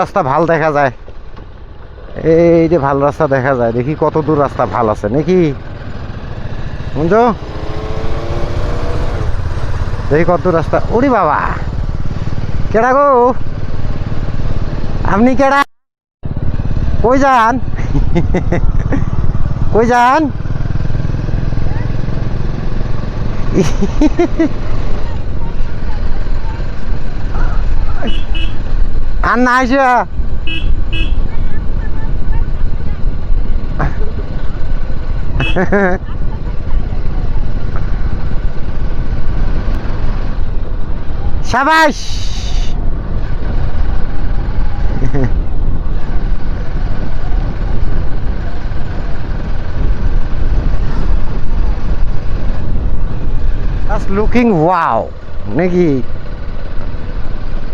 রাস্তা ভালো দেখা যায়। এই যে ভালো রাস্তা দেখা যায়, দেখি কত দূর রাস্তা ভালো আছে, নাকি? বুঝছ দেখি কত রাস্তা, ওরে বাবা! কেডা গো? আপনি কেডা? কই যান? কই যান? আর না আইসা সাবাস জাস্ট লুকিং ওয়াও নাকি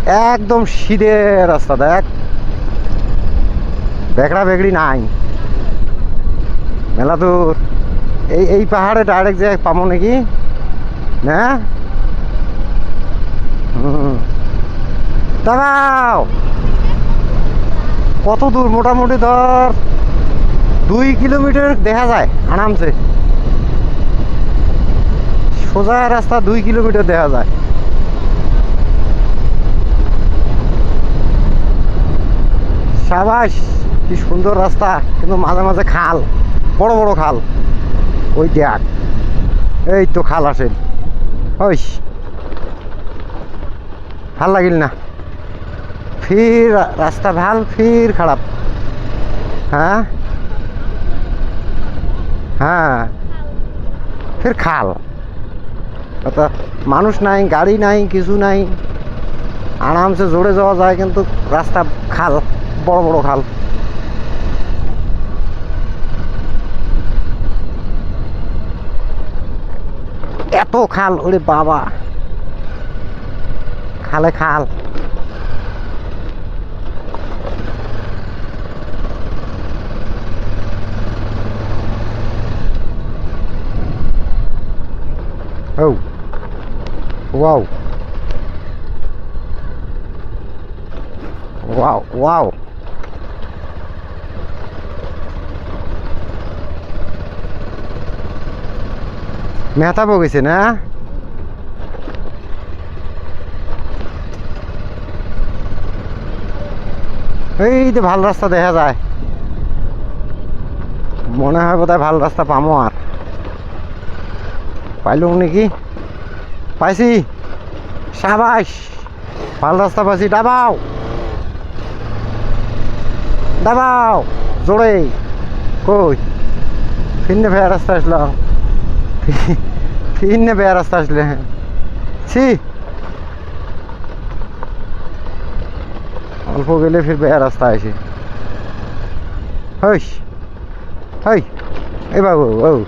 একদম সিধে রাস্তা, দেখ। বেকড়া বেগড়ি নাই। মেলা দূর। এই এই পাহাড়ে ডাইরেক্ট যে পাবো নাকি? না। দাঁড়াও। কত দূর? মোটামুটি ধর দুই কিলোমিটার দেখা যায়, আরামসে। সোজা রাস্তা দুই কিলোমিটার দেখা যায়। সাবাস, কি সুন্দর রাস্তা, কিন্তু মাঝে মাঝে খাল, বড় বড় খাল। ওই দেখ, এই তো খাল আসেন ওই ভালো লাগিল না? ফির রাস্তা ভালো, ফির খারাপ। হ্যাঁ? হ্যাঁ। ফির খাল। অর্থা মানুষ নাই, গাড়ি নাই, কিছু নাই। আরামসে জোরে যাওয়া যায়, কিন্তু রাস্তা খাল। বড় বড় খাল এত খাল ওরে বাবা খালে খাল Oh. Wow. Wow, wow. Mehta বগেছে না? এই যে ভালো রাস্তা দেখা যায়। মনে হয় বোধহয় ভালো রাস্তা পামো আর। পাইলুম নাকি? পাইছি। সাবাস। ভালো রাস্তা পাইছি। ডাবাও ডাবাও জোরে। কই? ফিরনে ভেয়া রাস্তা আসলাম। ফিরনে ভেয়া রাস্তা আসলে। ছি। অল্প গেলে ফির বেয়া রাস্তা আসে। হইস। হই। এই বাবু, ও।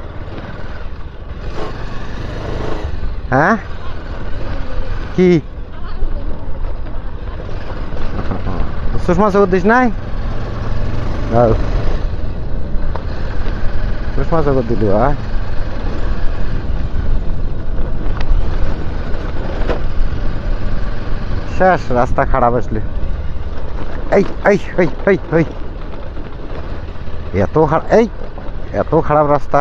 হ্যাঁ? কি? সুষমা চৌধ দিস নাই? ও সুষমা চৌধ দিলি হ্যাঁ শেষ, রাস্তা খারাপ আসলে। এই এত এই, এত খারাপ রাস্তা।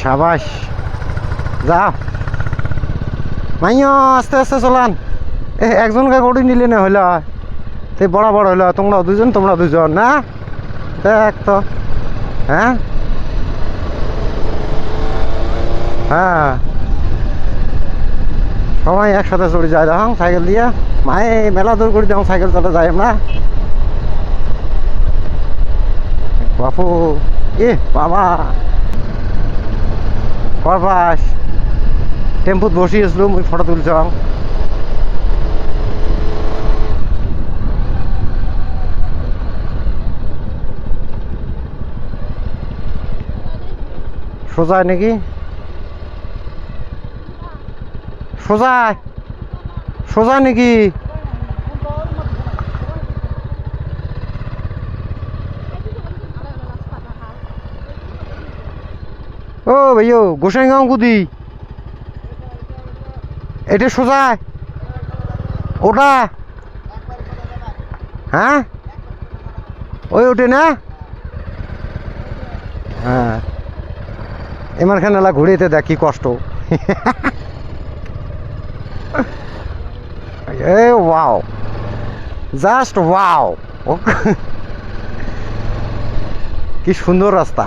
সাবাস। যাও মাইও আস্তে আস্তে চলান। একজনকে গড়ি নিলে না হইল তে বড় বড় হইল, তোমরা দুজন তোমরা দুজন, না? দেখ তো হ্যাঁ? হ্যাঁ। সবাই একসাথে চড়ে যায় দেখুন সাইকেল দিয়ে। মায়ে মেলা দূর করে দেখুন সাইকেল চলে যাই আমরা। বাপু, এ, বাবা। করবাস টেম্পুত বসিয়েছিলো মুই ফটো তুলছাম সোজায় নাকি? সোজায়? সোজা নাকি? ও ভাইও গোসাইগাঁও কুদি। এটা সোজা ওটা? হ্যাঁ? ওই ওটে না? হ্যাঁ। এমার খানেলা ঘুরেতে দেখ কি কষ্ট। এ ওয়াও। Just wow. কি সুন্দর রাস্তা।